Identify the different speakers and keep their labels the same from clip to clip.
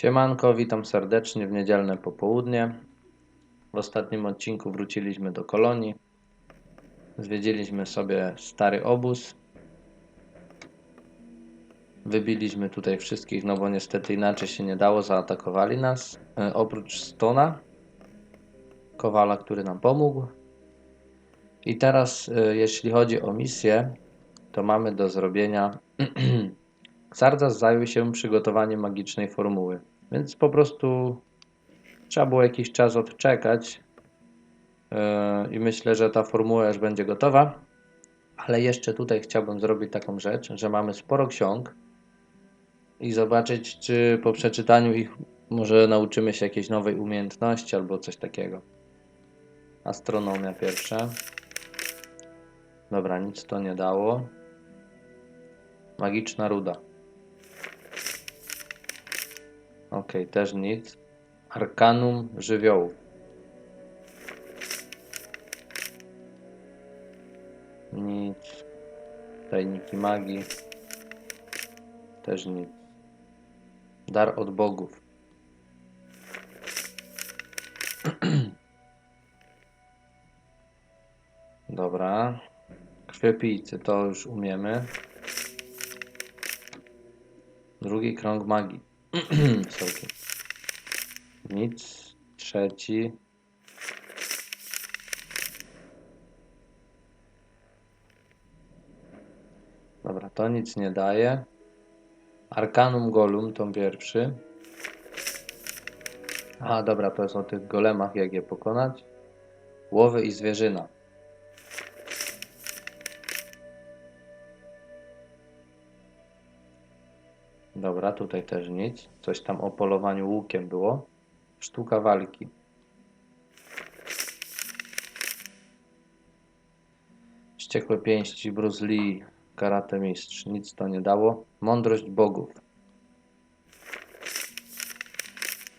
Speaker 1: Siemanko, witam serdecznie w niedzielne popołudnie. W ostatnim odcinku wróciliśmy do kolonii. Zwiedziliśmy sobie stary obóz. Wybiliśmy tutaj wszystkich, no bo niestety inaczej się nie dało, zaatakowali nas. E, oprócz Stona, Kowala, który nam pomógł. I teraz, e, jeśli chodzi o misję, to mamy do zrobienia. Xardas zajął się przygotowaniem magicznej formuły, więc po prostu trzeba było jakiś czas odczekać. Yy, I myślę, że ta formuła już będzie gotowa. Ale jeszcze tutaj chciałbym zrobić taką rzecz, że mamy sporo ksiąg i zobaczyć, czy po przeczytaniu ich może nauczymy się jakiejś nowej umiejętności albo coś takiego. Astronomia pierwsza. Dobra, nic to nie dało. Magiczna ruda. Ok, też nic. Arkanum żywiołów. Nic. Tajniki magii. Też nic. Dar od bogów. Dobra. Krwiopijcy, to już umiemy. Drugi krąg magii. Nic. Trzeci. Dobra, to nic nie daje. Arkanum Golum, to pierwszy. A, dobra, to jest o tych golemach, jak je pokonać. Łowy i zwierzyna. Dobra, tutaj też nic. Coś tam o polowaniu łukiem było. Sztuka walki. Wściekłe pięści, Bruce Lee, karate mistrz. Nic to nie dało. Mądrość bogów.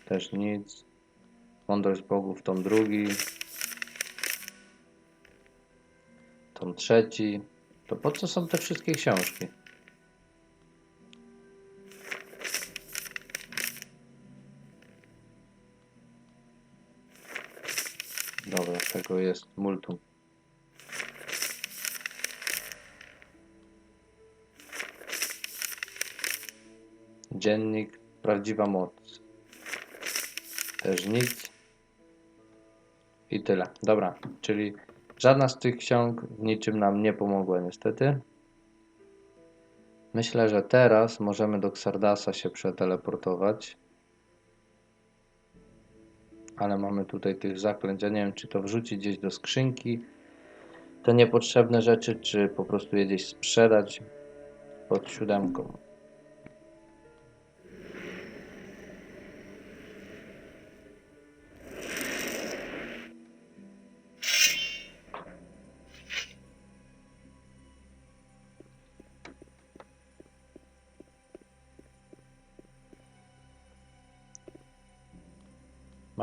Speaker 1: Też nic. Mądrość bogów, tom drugi. Tom trzeci. To po co są te wszystkie książki? Jest multum. Dziennik, prawdziwa moc. Też nic. I tyle. Dobra, czyli żadna z tych ksiąg w niczym nam nie pomogła niestety. Myślę, że teraz możemy do Xardasa się przeteleportować. Ale mamy tutaj tych zaklęć. Ja nie wiem, czy to wrzucić gdzieś do skrzynki. Te niepotrzebne rzeczy, czy po prostu je gdzieś sprzedać pod siódemką.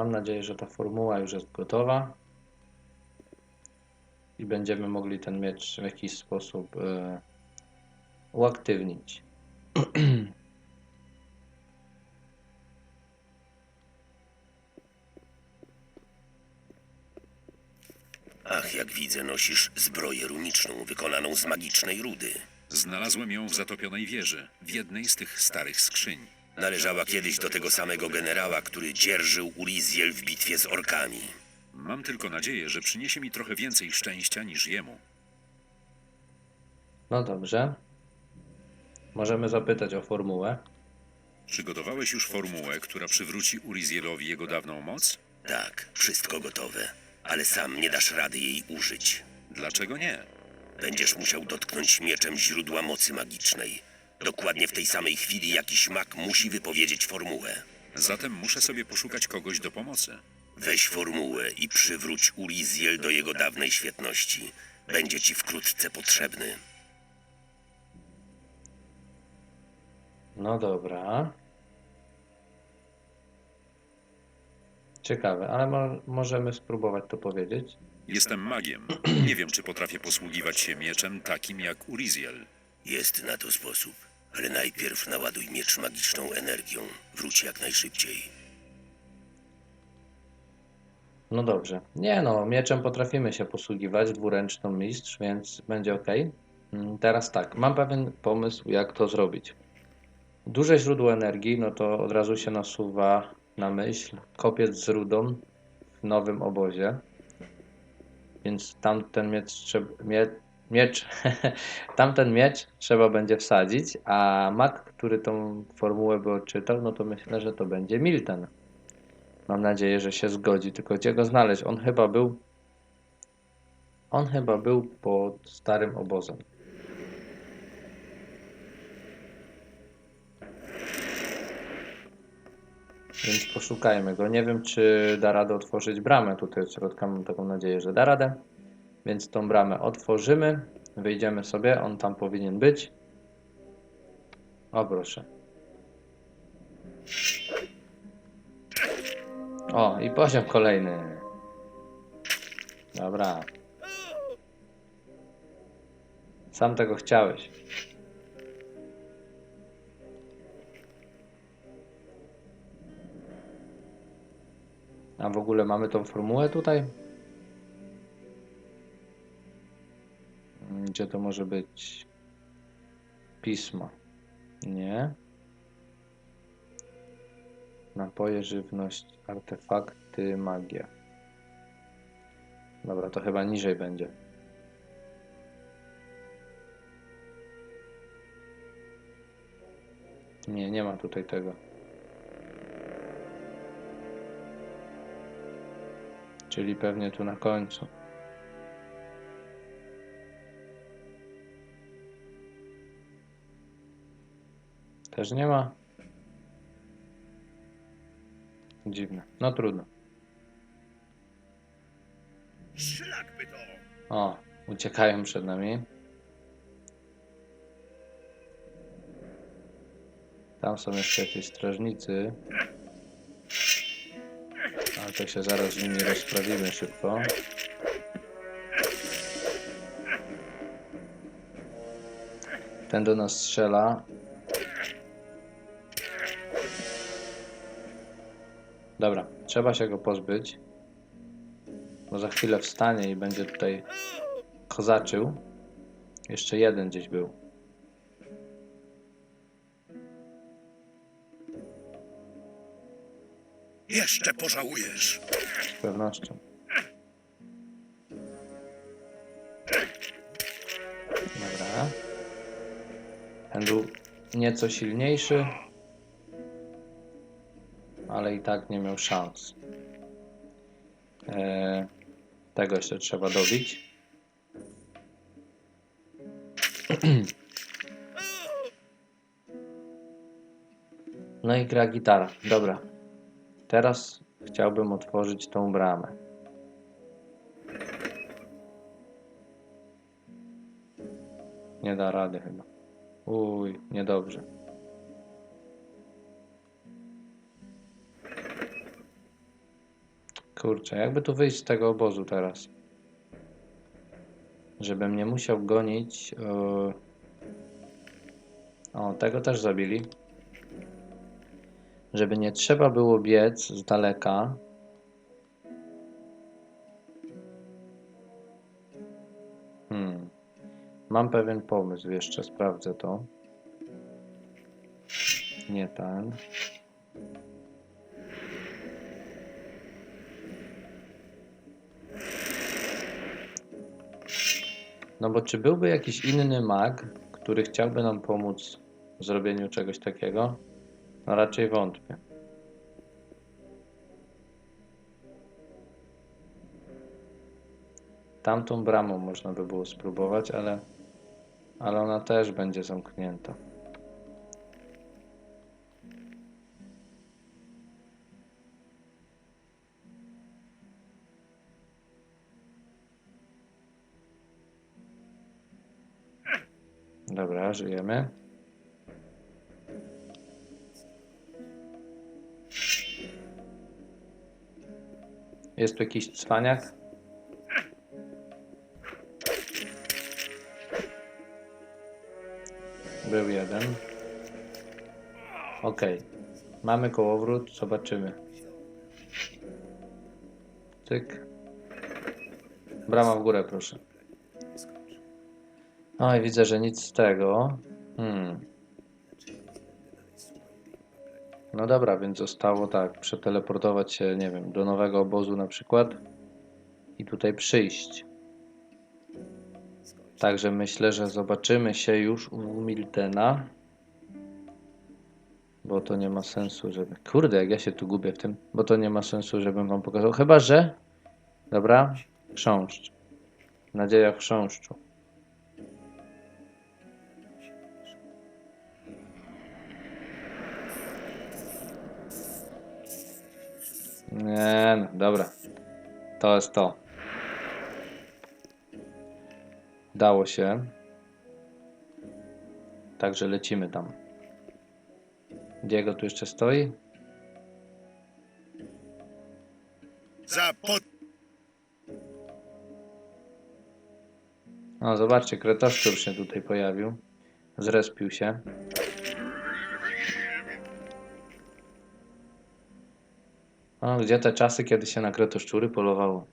Speaker 1: Mam nadzieję, że ta formuła już jest gotowa i będziemy mogli ten miecz w jakiś sposób e, uaktywnić.
Speaker 2: Ach, jak widzę, nosisz zbroję runiczną wykonaną z magicznej rudy.
Speaker 3: Znalazłem ją w zatopionej wieży, w jednej z tych starych skrzyń.
Speaker 2: Należała kiedyś do tego samego generała, który dzierżył Uliziel w bitwie z orkami.
Speaker 3: Mam tylko nadzieję, że przyniesie mi trochę więcej szczęścia niż jemu.
Speaker 1: No dobrze. Możemy zapytać o formułę.
Speaker 3: Przygotowałeś już formułę, która przywróci Urizielowi jego dawną moc?
Speaker 2: Tak, wszystko gotowe, ale sam nie dasz rady jej użyć.
Speaker 3: Dlaczego nie?
Speaker 2: Będziesz musiał dotknąć mieczem źródła mocy magicznej. Dokładnie w tej samej chwili jakiś mag musi wypowiedzieć formułę.
Speaker 3: Zatem muszę sobie poszukać kogoś do pomocy.
Speaker 2: Weź formułę i przywróć Uliziel do jego dawnej świetności. Będzie ci wkrótce potrzebny.
Speaker 1: No dobra. Ciekawe, ale mo możemy spróbować to powiedzieć.
Speaker 3: Jestem magiem. Nie wiem, czy potrafię posługiwać się mieczem takim jak Uriziel.
Speaker 2: Jest na to sposób. Ale najpierw naładuj miecz magiczną energią. Wróć jak najszybciej.
Speaker 1: No dobrze. Nie no, mieczem potrafimy się posługiwać, dwuręczną mistrz, więc będzie ok. Mm, Teraz tak, mam pewien pomysł, jak to zrobić. Duże źródło energii, no to od razu się nasuwa na myśl kopiec z rudą w nowym obozie. Więc tamten miecz trzeba. Mie, miecz. tamten miecz trzeba będzie wsadzić, a mak, który tą formułę by odczytał, no to myślę, że to będzie Milten. Mam nadzieję, że się zgodzi. Tylko gdzie go znaleźć? On chyba był. On chyba był pod starym obozem. Więc poszukajmy go. Nie wiem, czy da radę otworzyć bramę tutaj od środka. Mam taką nadzieję, że da radę. Więc tą bramę otworzymy. Wyjdziemy sobie. On tam powinien być. O, proszę. O, i poziom kolejny. Dobra. Sam tego chciałeś. A w ogóle mamy tą formułę tutaj? Gdzie to może być? Pismo. Nie. Napoje, żywność, artefakty, magia. Dobra, to chyba niżej będzie. Nie, nie ma tutaj tego. Czyli pewnie tu na końcu. Też nie ma. Dziwne. No trudno.
Speaker 2: Szlak by to!
Speaker 1: O, uciekają przed nami. Tam są jeszcze jakieś strażnicy. Ale to się zaraz z nimi rozprawimy szybko. Ten do nas strzela. Dobra, trzeba się go pozbyć. Bo za chwilę wstanie i będzie tutaj kozaczył. Jeszcze jeden gdzieś był.
Speaker 2: Jeszcze pożałujesz!
Speaker 1: Z pewnością. Dobra. Ten był nieco silniejszy, ale i tak nie miał szans. Eee, tego jeszcze trzeba dobić. No i gra gitara. Dobra. Teraz chciałbym otworzyć tą bramę. Nie da rady chyba. Uj, niedobrze. Kurczę, jakby tu wyjść z tego obozu teraz? Żebym nie musiał gonić. Yy... O, tego też zabili. Żeby nie trzeba było biec z daleka. Hmm. Mam pewien pomysł, jeszcze sprawdzę to. Nie ten. No bo czy byłby jakiś inny mag, który chciałby nam pomóc w zrobieniu czegoś takiego? No raczej wątpię. Tamtą bramą można by było spróbować, ale, ale ona też będzie zamknięta. Dobra, żyjemy. Jest tu jakiś cwaniak? Był jeden. okej. Mamy kołowrót, zobaczymy. Tyk. Brama w górę, proszę. No i widzę, że nic z tego. Hmm. No dobra, więc zostało tak, przeteleportować się, nie wiem, do nowego obozu na przykład i tutaj przyjść. Także myślę, że zobaczymy się już u Miltena. Bo to nie ma sensu, żeby. Kurde, jak ja się tu gubię w tym. Bo to nie ma sensu, żebym wam pokazał. Chyba, że. Dobra, chrząszcz. Nadzieja chrząszczu. Nie, no, dobra. To jest to. Dało się. Także lecimy tam. Diego tu jeszcze stoi?
Speaker 2: Za pod...
Speaker 1: O, zobaczcie, kretoszczur się tutaj pojawił. Zrespił się. O, gdzie te czasy, kiedy się na kretoszczury polowało?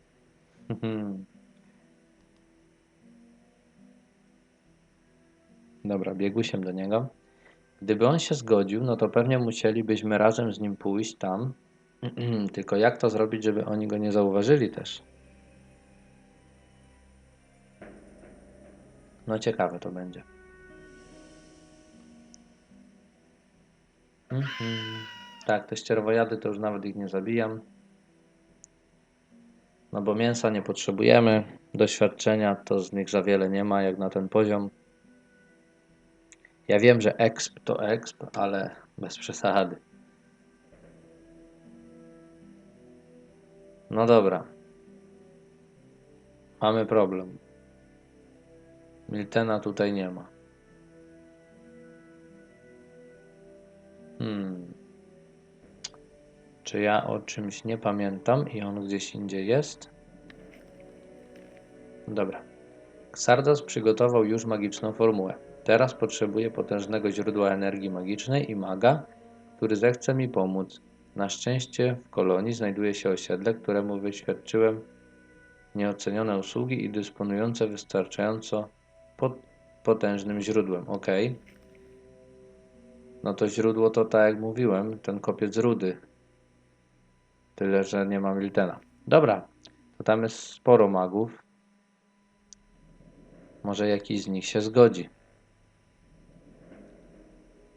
Speaker 1: Dobra, biegusiem do niego. Gdyby on się zgodził, no to pewnie musielibyśmy razem z nim pójść tam. Tylko jak to zrobić, żeby oni go nie zauważyli też? No ciekawe to będzie. Mhm. Tak, te ścierwojady to już nawet ich nie zabijam. No bo mięsa nie potrzebujemy. Doświadczenia to z nich za wiele nie ma jak na ten poziom. Ja wiem, że exp to exp, ale bez przesady. No dobra. Mamy problem. Miltena tutaj nie ma. Czy ja o czymś nie pamiętam i on gdzieś indziej jest? Dobra. Xardas przygotował już magiczną formułę. Teraz potrzebuję potężnego źródła energii magicznej i maga, który zechce mi pomóc. Na szczęście w kolonii znajduje się osiedle, któremu wyświadczyłem nieocenione usługi i dysponujące wystarczająco pot- potężnym źródłem. Ok. No to źródło to tak jak mówiłem, ten kopiec rudy. Tyle, że nie ma Miltena. Dobra, to tam jest sporo magów. Może jakiś z nich się zgodzi.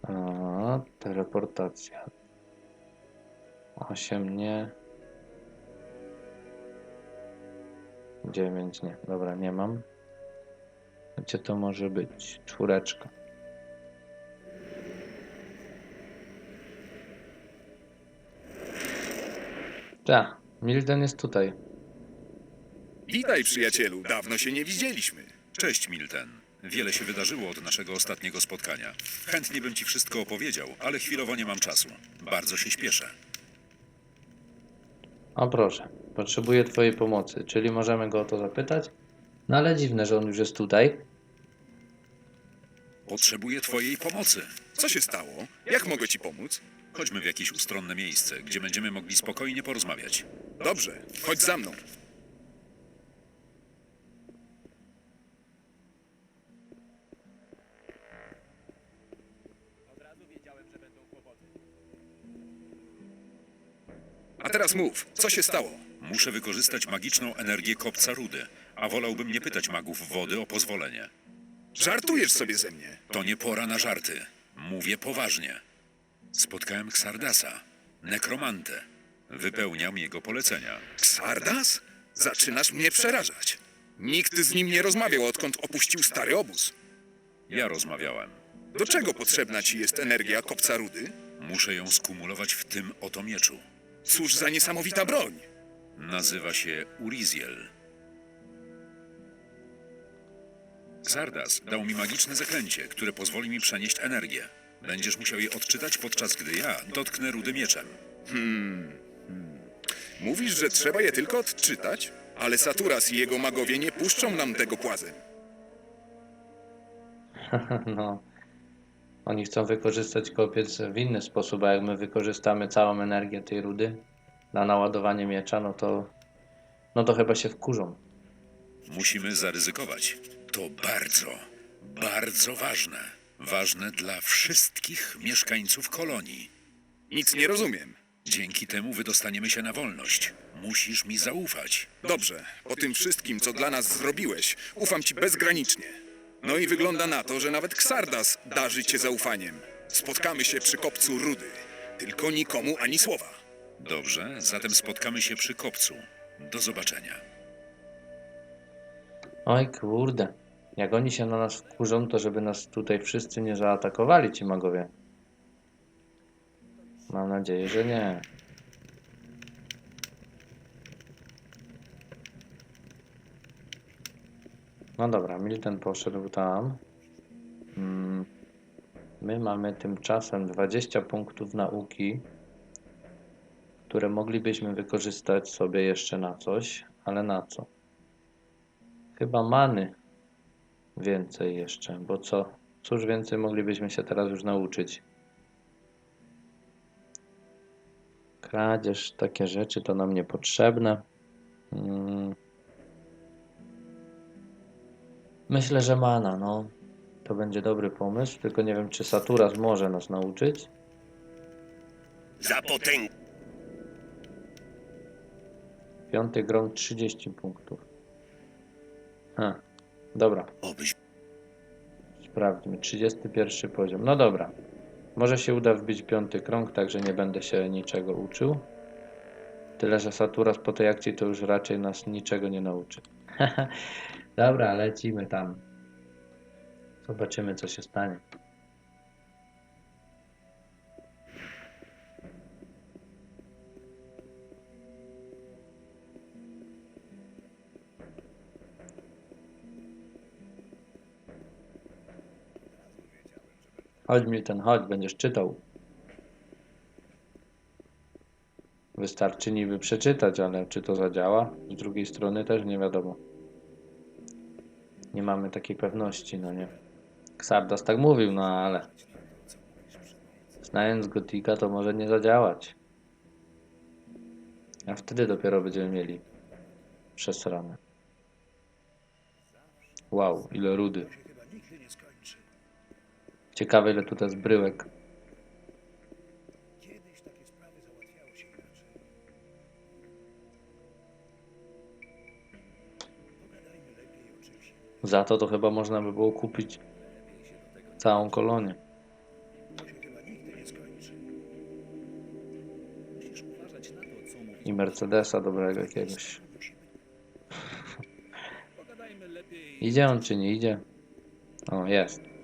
Speaker 1: A, teleportacja. 8 nie. 9 nie. Dobra, nie mam. Gdzie to może być? Czwóreczka. Tak, Milden jest tutaj.
Speaker 4: Witaj, przyjacielu. Dawno się nie widzieliśmy.
Speaker 3: Cześć, Milten. Wiele się wydarzyło od naszego ostatniego spotkania. Chętnie bym ci wszystko opowiedział, ale chwilowo nie mam czasu. Bardzo się śpieszę.
Speaker 1: O proszę, potrzebuję Twojej pomocy, czyli możemy go o to zapytać? No ale dziwne, że on już jest tutaj.
Speaker 3: Potrzebuję twojej pomocy.
Speaker 4: Co się stało? Jak mogę ci pomóc?
Speaker 3: Chodźmy w jakieś ustronne miejsce, gdzie będziemy mogli spokojnie porozmawiać.
Speaker 4: Dobrze, chodź za mną. A teraz mów, co się stało?
Speaker 3: Muszę wykorzystać magiczną energię kopca rudy, a wolałbym nie pytać magów wody o pozwolenie.
Speaker 4: Żartujesz sobie ze mnie.
Speaker 3: To nie pora na żarty. Mówię poważnie. Spotkałem Xardasa, nekromantę. Wypełniam jego polecenia.
Speaker 4: Sardas? Zaczynasz mnie przerażać. Nikt z nim nie rozmawiał, odkąd opuścił stary obóz.
Speaker 3: Ja rozmawiałem.
Speaker 4: Do czego potrzebna ci jest energia kopca rudy?
Speaker 3: Muszę ją skumulować w tym oto mieczu.
Speaker 4: Cóż za niesamowita broń!
Speaker 3: Nazywa się Uriziel. Zardas dał mi magiczne zaklęcie, które pozwoli mi przenieść energię. Będziesz musiał je odczytać, podczas gdy ja dotknę rudy mieczem.
Speaker 4: Mówisz, że trzeba je tylko odczytać? Ale Saturas i jego magowie nie puszczą nam tego płazem.
Speaker 1: no. Oni chcą wykorzystać kopiec w inny sposób, a jak my wykorzystamy całą energię tej rudy na naładowanie miecza, no to no to chyba się wkurzą.
Speaker 3: Musimy zaryzykować. To bardzo, bardzo ważne. Ważne dla wszystkich mieszkańców kolonii.
Speaker 4: Nic nie rozumiem.
Speaker 3: Dzięki temu wydostaniemy się na wolność. Musisz mi zaufać.
Speaker 4: Dobrze, po tym wszystkim, co dla nas zrobiłeś, ufam ci bezgranicznie. No i wygląda na to, że nawet Xardas darzy cię zaufaniem. Spotkamy się przy kopcu Rudy. Tylko nikomu ani słowa.
Speaker 3: Dobrze, zatem spotkamy się przy kopcu. Do zobaczenia.
Speaker 1: Oj kurde. Jak oni się na nas wkurzą, to żeby nas tutaj wszyscy nie zaatakowali ci magowie. Mam nadzieję, że nie. No dobra, Milton poszedł tam. Mm. My mamy tymczasem 20 punktów nauki, które moglibyśmy wykorzystać sobie jeszcze na coś, ale na co? Chyba many więcej jeszcze, bo co? Cóż więcej moglibyśmy się teraz już nauczyć? Kradzież, takie rzeczy to nam niepotrzebne. Mm. Myślę, że mana, no. To będzie dobry pomysł, tylko nie wiem, czy Saturas może nas nauczyć.
Speaker 2: Za potęg...
Speaker 1: Piąty grom 30 punktów. Ha, dobra.
Speaker 2: Obyś...
Speaker 1: Sprawdźmy. 31 poziom. No dobra. Może się uda wbić piąty krąg, także nie będę się niczego uczył. Tyle, że Saturas po tej akcji to już raczej nas niczego nie nauczy. dobra, lecimy tam. Zobaczymy, co się stanie. Chodź Milton, chodź, będziesz czytał. Wystarczy niby przeczytać, ale czy to zadziała? Z drugiej strony też nie wiadomo. Nie mamy takiej pewności, no nie. Xardas tak mówił, no ale znając Gotika to może nie zadziałać. A wtedy dopiero będziemy mieli przesrane. Wow, ile rudy. Ciekawe ile tutaj jest bryłek. Za to to chyba można by było kupić całą kolonię. I Mercedesa dobrego jakiegoś. Idzie on czy nie idzie? O, jest.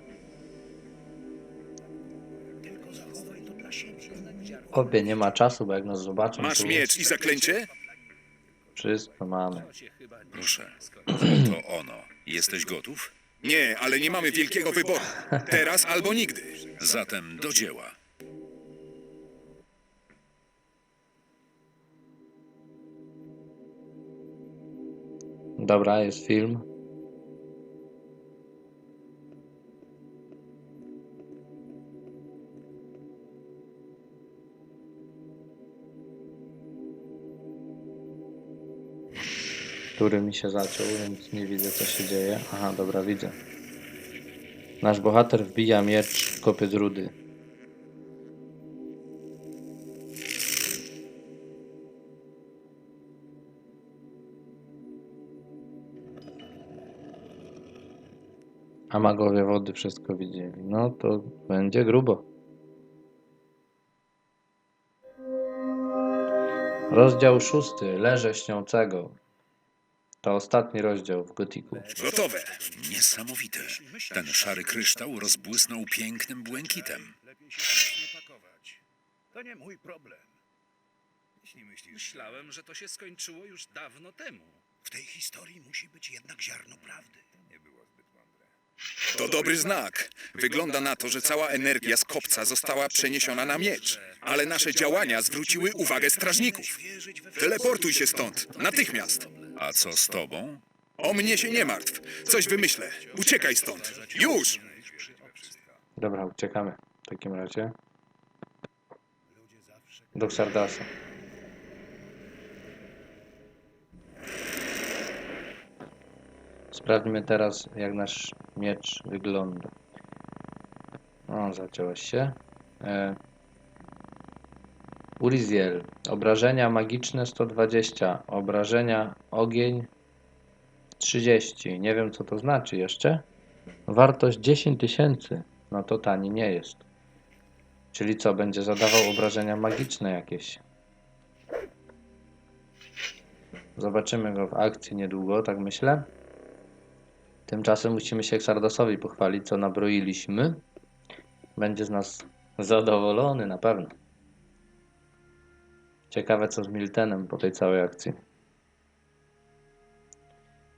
Speaker 1: Obie nie ma czasu, bo jak nas zobaczą,
Speaker 4: Masz
Speaker 1: to
Speaker 4: miecz i zaklęcie?
Speaker 1: wszystko mamy.
Speaker 3: Proszę. To ono. Jesteś gotów?
Speaker 4: Nie, ale nie mamy wielkiego wyboru. Teraz albo nigdy.
Speaker 3: Zatem do dzieła.
Speaker 1: Dobra, jest film. Który mi się zaciął, więc nie widzę co się dzieje. Aha, dobra, widzę. Nasz bohater wbija miecz kopiec rudy. A magowie wody wszystko widzieli. No to będzie grubo. Rozdział szósty. Leże śniącego. To ostatni rozdział w Gotiku.
Speaker 4: Gotowe.
Speaker 3: Niesamowite. Ten szary kryształ rozbłysnął pięknym błękitem.
Speaker 5: Lepiej się nic nie pakować. To nie mój problem. Jeśli myślisz,
Speaker 6: Myślałem, że to się skończyło już dawno temu.
Speaker 5: w tej historii musi być jednak ziarno prawdy. To nie było zbyt mądre.
Speaker 4: To dobry znak. Wygląda na to, że cała energia z kopca została przeniesiona na miecz. Ale nasze działania zwróciły uwagę strażników. Teleportuj się stąd. Natychmiast.
Speaker 3: A co z tobą?
Speaker 4: O mnie się nie martw. Coś wymyślę. Uciekaj stąd. Już!
Speaker 1: Dobra, uciekamy w takim razie. Do Xardasa. Sprawdźmy teraz, jak nasz miecz wygląda. O, zaciąłeś się. E... Uriziel. Obrażenia magiczne 120. Obrażenia ogień 30. Nie wiem, co to znaczy jeszcze. Wartość 10 tysięcy. No to tani nie jest. Czyli co, będzie zadawał obrażenia magiczne jakieś. Zobaczymy go w akcji niedługo, tak myślę. Tymczasem musimy się Xardasowi pochwalić, co nabroiliśmy. Będzie z nas zadowolony na pewno. Ciekawe co z Miltenem po tej całej akcji.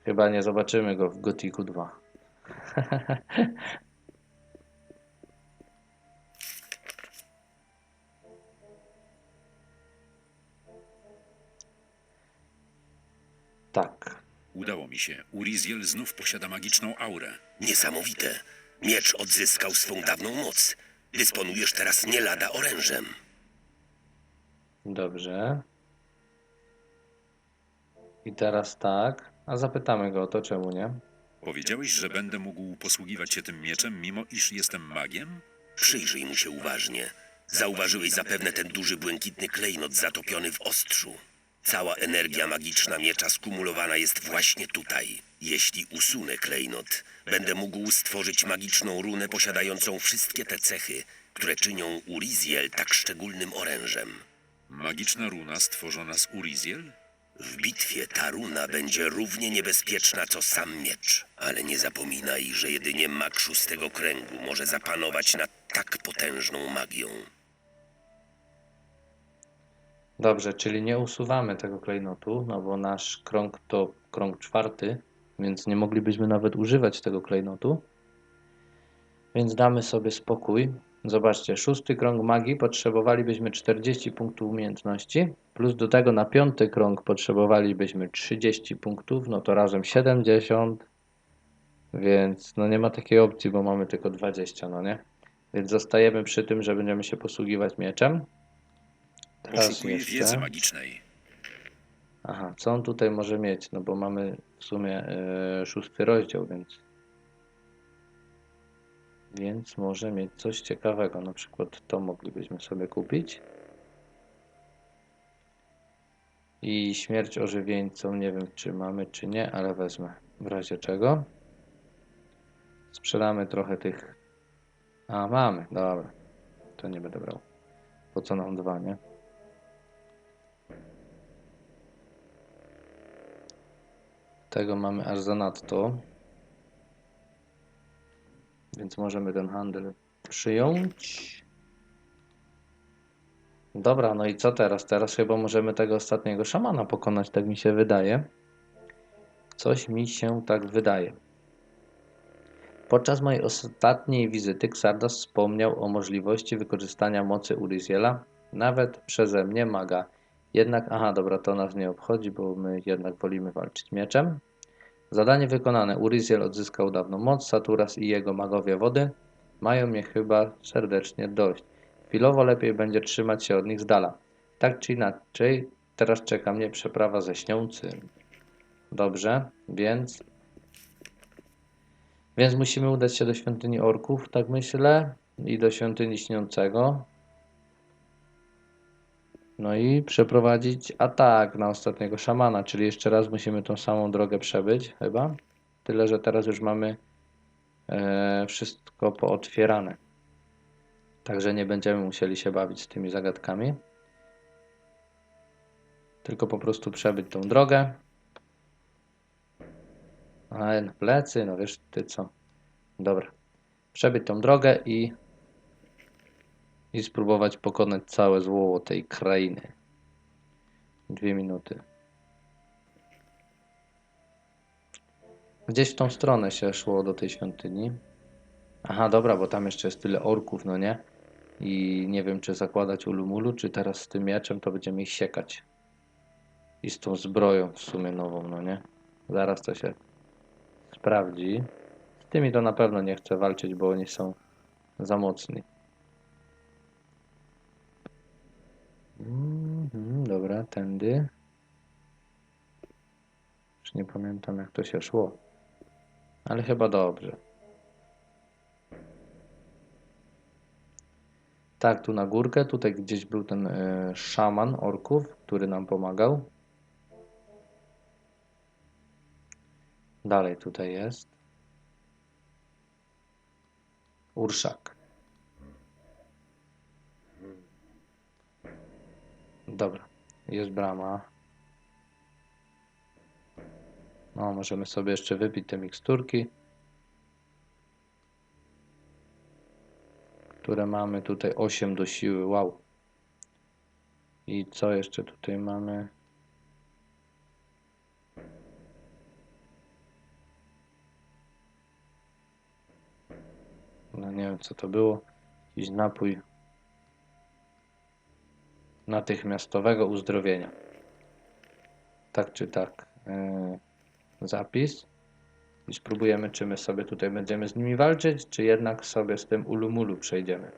Speaker 1: Chyba nie zobaczymy go w Gotiku 2. tak.
Speaker 3: Udało mi się. Uriziel znów posiada magiczną aurę.
Speaker 2: Niesamowite. Miecz odzyskał swą dawną moc. Dysponujesz teraz nie lada orężem.
Speaker 1: Dobrze. I teraz tak. A zapytamy go o to, czemu nie?
Speaker 3: Powiedziałeś, że będę mógł posługiwać się tym mieczem, mimo iż jestem magiem?
Speaker 2: Przyjrzyj mu się uważnie. Zauważyłeś zapewne ten duży błękitny klejnot zatopiony w ostrzu. Cała energia magiczna miecza skumulowana jest właśnie tutaj. Jeśli usunę klejnot, będę mógł stworzyć magiczną runę posiadającą wszystkie te cechy, które czynią Uriziel tak szczególnym orężem.
Speaker 3: Magiczna runa stworzona z Uriziel?
Speaker 2: W bitwie ta runa będzie równie niebezpieczna co sam miecz. Ale nie zapominaj, że jedynie mag szóstego kręgu może zapanować nad tak potężną magią.
Speaker 1: Dobrze, czyli nie usuwamy tego klejnotu, no bo nasz krąg to krąg czwarty, więc nie moglibyśmy nawet używać tego klejnotu. Więc damy sobie spokój. Zobaczcie, szósty krąg magii potrzebowalibyśmy 40 punktów umiejętności, plus do tego na piąty krąg potrzebowalibyśmy 30 punktów, no to razem 70, więc no nie ma takiej opcji, bo mamy tylko 20, no nie? Więc zostajemy przy tym, że będziemy się posługiwać mieczem. Teraz jeszcze-
Speaker 3: wiedzy magicznej.
Speaker 1: Aha, co on tutaj może mieć? No bo mamy w sumie e, szósty rozdział, więc. Więc może mieć coś ciekawego. Na przykład to moglibyśmy sobie kupić. I śmierć ożywieńcą. Nie wiem, czy mamy, czy nie, ale wezmę. W razie czego. Sprzedamy trochę tych. A, mamy, dobra. To nie będę brał. Po co nam dwa, nie? Tego mamy aż zanadto. Więc możemy ten handel przyjąć. Dobra, no i co teraz? Teraz chyba możemy tego ostatniego szamana pokonać, tak mi się wydaje. Coś mi się tak wydaje. Podczas mojej ostatniej wizyty Xardas wspomniał o możliwości wykorzystania mocy Uriziela, nawet przeze mnie maga. Jednak, aha, dobra, to nas nie obchodzi, bo my jednak wolimy walczyć mieczem. Zadanie wykonane. Uriziel odzyskał dawną moc. Saturas i jego magowie wody mają mnie chyba serdecznie dość. Chwilowo lepiej będzie trzymać się od nich z dala. Tak czy inaczej, teraz czeka mnie przeprawa ze śniącym. Dobrze, więc. Więc musimy udać się do świątyni orków, tak myślę, i do świątyni śniącego. No i przeprowadzić atak na ostatniego szamana, czyli jeszcze raz musimy tą samą drogę przebyć, chyba. Tyle, że teraz już mamy e, wszystko pootwierane. Także nie będziemy musieli się bawić z tymi zagadkami. Tylko po prostu przebyć tą drogę. A plecy, no wiesz ty co. Dobra. Przebyć tą drogę i i spróbować pokonać całe zło tej krainy. Dwie minuty. Gdzieś w tą stronę się szło do tej świątyni. Aha, dobra, bo tam jeszcze jest tyle orków, no nie? I nie wiem, czy zakładać ulumulu, czy teraz z tym mieczem to będziemy ich siekać. I z tą zbroją w sumie nową, no nie? Zaraz to się sprawdzi. Z tymi to na pewno nie chcę walczyć, bo oni są za mocni. Mhm, dobra, tędy. Już nie pamiętam jak to się szło. Ale chyba dobrze. Tak, tu na górkę. Tutaj gdzieś był ten e, szaman orków, który nam pomagał. Dalej tutaj jest. Urszak. Dobra, jest brama. No, możemy sobie jeszcze wypić te miksturki, które mamy tutaj 8 do siły. Wow. I co jeszcze tutaj mamy? No nie wiem co to było. Jakiś napój natychmiastowego uzdrowienia. Tak czy tak. Yy, zapis. I spróbujemy, czy my sobie tutaj będziemy z nimi walczyć, czy jednak sobie z tym ulumulu przejdziemy.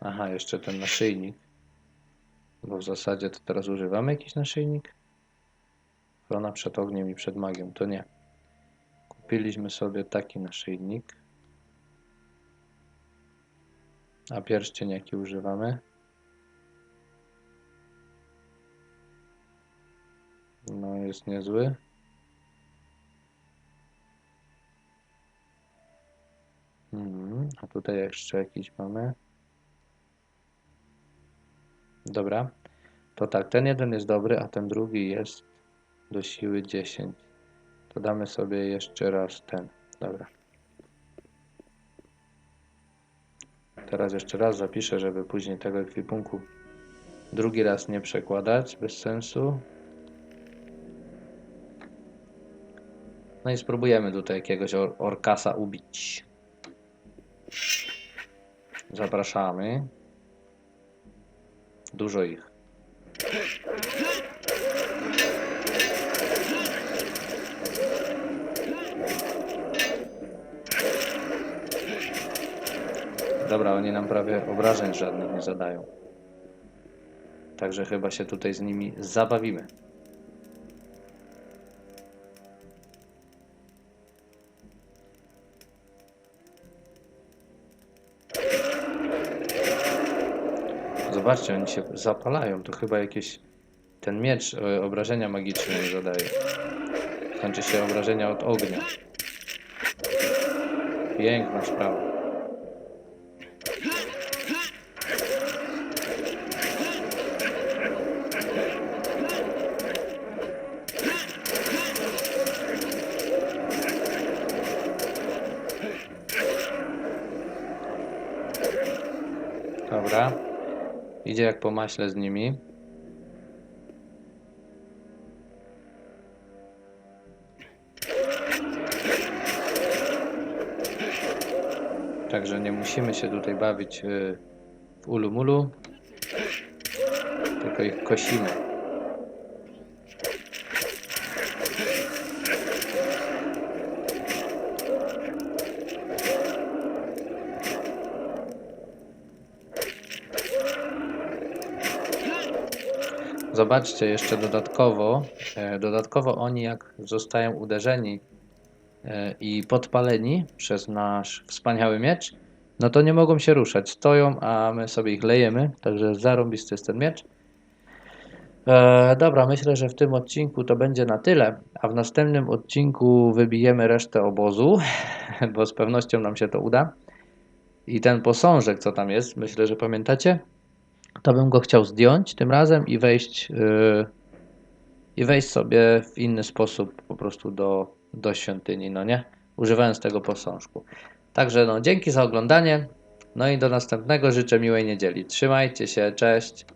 Speaker 1: Aha, jeszcze ten naszyjnik. Bo w zasadzie to teraz używamy jakiś naszyjnik. Ochrona przed ogniem i przed magią, to nie. Kupiliśmy sobie taki naszyjnik. A pierścień jaki używamy? No jest niezły. Mhm, a tutaj jeszcze jakiś mamy. Dobra. To tak, ten jeden jest dobry, a ten drugi jest do siły 10. To damy sobie jeszcze raz ten. Dobra. Teraz jeszcze raz zapiszę, żeby później tego ekwipunku drugi raz nie przekładać, bez sensu. No i spróbujemy tutaj jakiegoś or orkasa ubić. Zapraszamy. Dużo ich. Dobra, oni nam prawie obrażeń żadnych nie zadają. Także chyba się tutaj z nimi zabawimy. Zobaczcie, oni się zapalają. To chyba jakieś. Ten miecz e, obrażenia magiczne nie zadaje. Kończy się obrażenia od ognia. Piękna sprawa. Dobra. Idzie jak po maśle z nimi. Także nie musimy się tutaj bawić y, w ulumulu, tylko ich kosimy. Zobaczcie jeszcze dodatkowo, e, dodatkowo oni jak zostają uderzeni e, i podpaleni przez nasz wspaniały miecz, no to nie mogą się ruszać. Stoją, a my sobie ich lejemy, także zarąbisty jest ten miecz. E, dobra, myślę, że w tym odcinku to będzie na tyle, a w następnym odcinku wybijemy resztę obozu, bo z pewnością nam się to uda. I ten posążek, co tam jest, myślę, że pamiętacie? To bym go chciał zdjąć tym razem i wejść yy, i wejść sobie w inny sposób po prostu do, do świątyni, no nie? Używając tego posążku. Także no, dzięki za oglądanie. No i do następnego życzę miłej niedzieli. Trzymajcie się, cześć.